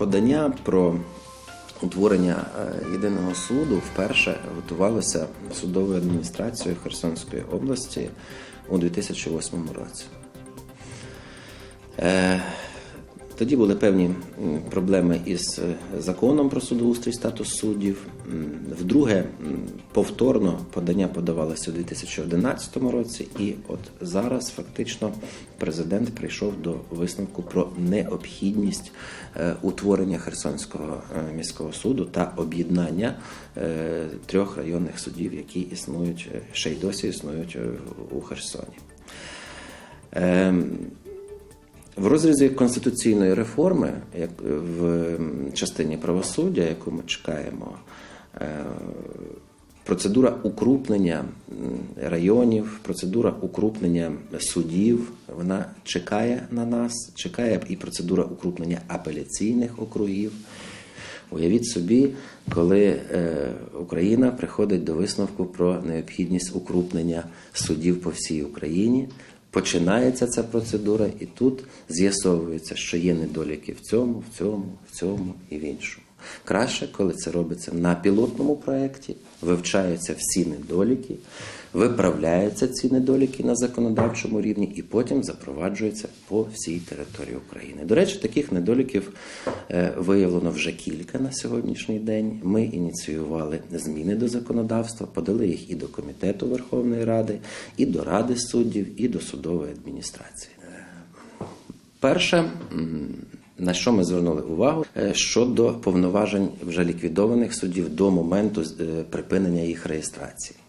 Подання про утворення е, єдиного суду вперше готувалося судовою адміністрацією Херсонської області у 2008 році. Тоді були певні проблеми із е, законом про судоустрій статус суддів. Вдруге, повторно подання подавалося у 2011 році, і от зараз фактично президент прийшов до висновку про необхідність е, утворення Херсонського е, міського суду та об'єднання трьох районних судів, які існують ще й досі існують у Херсоні. В розрізі конституційної реформи, як в частині правосуддя, яку ми чекаємо, е, процедура укрупнення районів, процедура укрупнення судів, вона чекає на нас, чекає і процедура укрупнення апеляційних округів. Уявіть собі, коли е, Україна приходить до висновку про необхідність укрупнення судів по всій Україні. Починається ця процедура, і тут з'ясовується, що є недоліки в цьому, в цьому, в цьому і в іншому. Краще, коли це робиться на пілотному проєкті, вивчаються всі недоліки, виправляються ці недоліки на законодавчому рівні і потім запроваджуються по всій території України. До речі, таких недоліків е, виявлено вже кілька на сьогоднішній день. Ми ініціювали зміни до законодавства, подали їх і до комітету Верховної Ради, і до Ради суддів, і до судової адміністрації. Перше, на що ми звернули увагу, е, щодо повноважень вже ліквідованих суддів до моменту е, припинення їх реєстрації.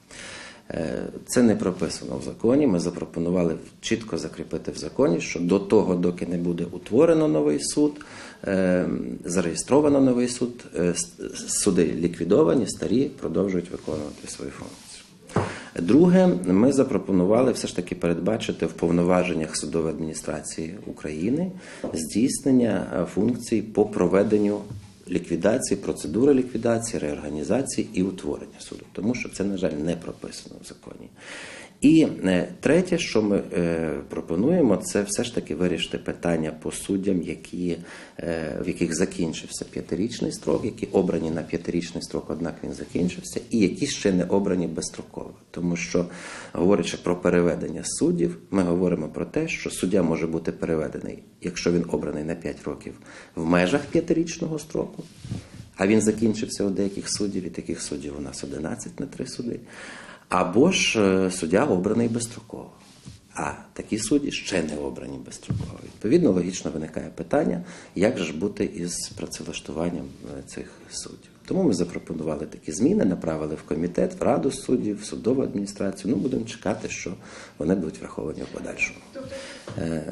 Е, Це не прописано в законі. Ми запропонували чітко закріпити в законі, що до того, доки не буде утворено новий суд, е, зареєстровано новий суд, е, суди ліквідовані, старі продовжують виконувати свою функцію. Друге, ми запропонували все ж таки передбачити в повноваженнях судової адміністрації України здійснення функцій по проведенню ліквідації, процедури ліквідації, реорганізації і утворення суду, тому що це, на жаль, не прописано в законі. І е, третє, що ми е, пропонуємо, це все ж таки вирішити питання по суддям, які, е, в яких закінчився п'ятирічний строк, які обрані на п'ятирічний строк, однак він закінчився, і які ще не обрані безстроково. Тому що, говорячи про переведення суддів, ми говоримо про те, що суддя може бути переведений, якщо він обраний на 5 років в межах п'ятирічного строку. А він закінчився у деяких суддів, і таких суддів у нас 11 на 3 суди. Або ж е, суддя обраний безстроково. А такі судді ще не обрані безстроково. Відповідно, логічно виникає питання, як же ж бути із працевлаштуванням е, цих суддів. Тому ми запропонували такі зміни, направили в комітет, в раду суддів, в судову адміністрацію. Ну, будемо чекати, що вони будуть враховані в подальшому. Е,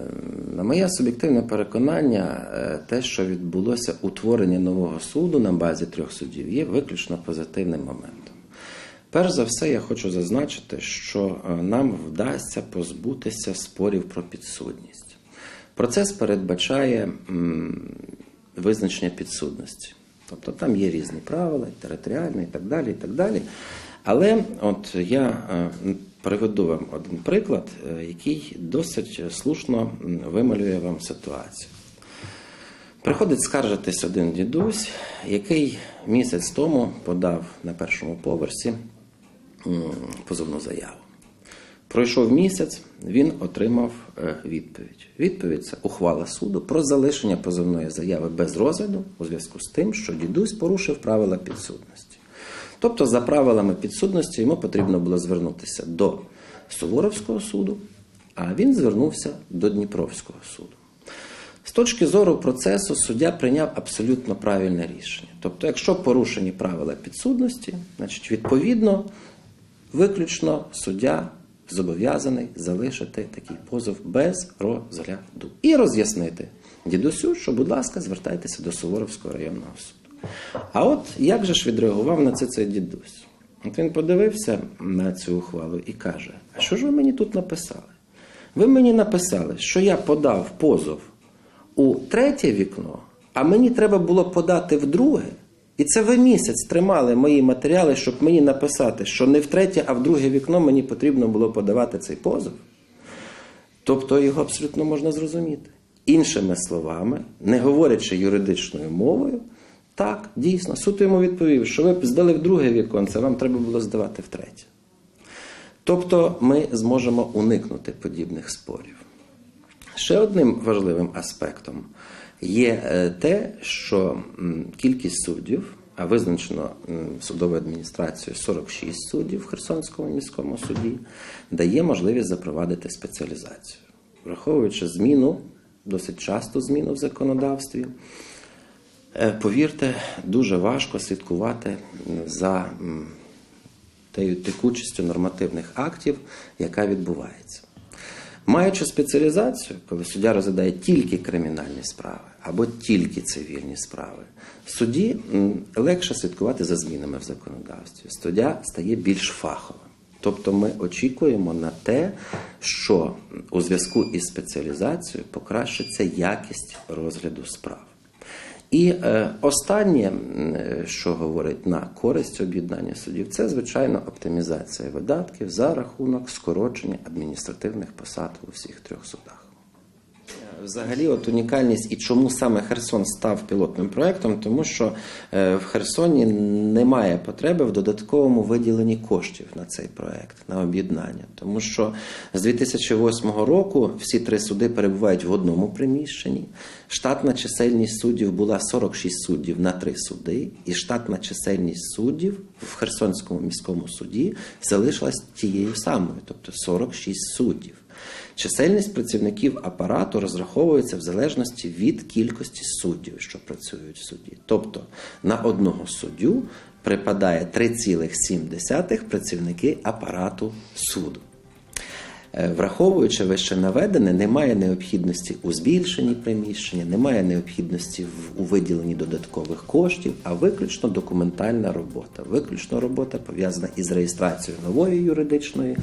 На моє суб'єктивне переконання, те, що відбулося утворення нового суду на базі трьох суддів, є виключно позитивним моментом. Перш за все, я хочу зазначити, що е, нам вдасться позбутися спорів про підсудність. Процес передбачає визначення підсудності. Тобто там є різні правила, територіальні і так далі. і так далі. Але от я е, приведу вам один приклад, е, який досить слушно вималює вам ситуацію. Приходить скаржитись один дідусь, який місяць тому подав на першому поверсі позовну заяву. Пройшов місяць, він отримав е, відповідь. Відповідь це ухвала суду про залишення позовної заяви без розгляду у зв'язку з тим, що дідусь порушив правила підсудності. Тобто, за правилами підсудності йому потрібно було звернутися до Суворовського суду, а він звернувся до Дніпровського суду. З точки зору процесу суддя прийняв абсолютно правильне рішення. Тобто, якщо порушені правила підсудності, значить відповідно виключно суддя зобов'язаний залишити такий позов без розгляду і роз'яснити дідусю, що, будь ласка, звертайтеся до Суворовського районного суду. А от як же ж відреагував на це цей дідусь? От він подивився на цю ухвалу і каже: А що ж ви мені тут написали? Ви мені написали, що я подав позов у третє вікно, а мені треба було подати в друге. І це ви місяць тримали мої матеріали, щоб мені написати, що не в третє, а в друге вікно мені потрібно було подавати цей позов. Тобто його абсолютно можна зрозуміти. Іншими словами, не говорячи юридичною мовою, так, дійсно, суд йому відповів, що ви здали в друге віконце, вам треба було здавати в третє. Тобто ми зможемо уникнути подібних спорів. Ще одним важливим аспектом є е, те, що кількість суддів, а визначено судовою адміністрацією 46 суддів в Херсонському міському суді, дає можливість запровадити спеціалізацію, враховуючи зміну, досить часту зміну в законодавстві. Е, Повірте, дуже важко слідкувати за тією текучістю нормативних актів, яка відбувається. Маючи спеціалізацію, коли суддя розглядає тільки кримінальні справи або тільки цивільні справи, судді легше слідкувати за змінами в законодавстві. Суддя стає більш фаховим. Тобто ми очікуємо на те, що у зв'язку із спеціалізацією покращиться якість розгляду справ. І е, останнє, е, що говорить на користь об'єднання судів, це звичайно оптимізація видатків за рахунок скорочення адміністративних посад у всіх трьох судах. Взагалі, от унікальність і чому саме Херсон став пілотним проектом, тому що е, в Херсоні немає потреби в додатковому виділенні коштів на цей проект, на об'єднання. Тому що з 2008 року всі три суди перебувають в одному приміщенні. Штатна чисельність суддів була 46 суддів на три суди, і штатна чисельність суддів в Херсонському міському суді залишилась тією самою, тобто 46 суддів. Чисельність працівників апарату розраховується в залежності від кількості суддів, що працюють в суді. Тобто на одного суддю припадає 3,7 працівники апарату суду. Е, Враховуючи вище наведене, немає необхідності у збільшенні приміщення, немає необхідності у виділенні додаткових коштів, а виключно документальна робота. Виключно робота пов'язана із реєстрацією нової юридичної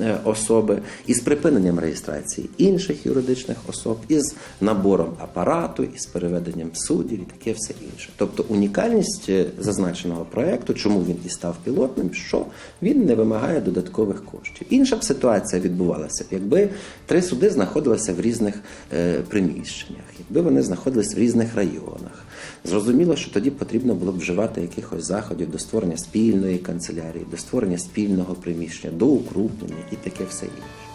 е, особи, із припиненням реєстрації інших юридичних особ, із набором апарату, із переведенням суддів і таке все інше. Тобто унікальність е, зазначеного проекту, чому він і став пілотним, що він не вимагає додаткових коштів. Інша б ситуація відбувалася б, якби три суди знаходилися в різних е, приміщеннях, якби вони знаходились в різних районах. Зрозуміло, що тоді потрібно було б вживати якихось заходів до створення спільної канцелярії, до створення спільного приміщення, до укрупнення і таке все інше.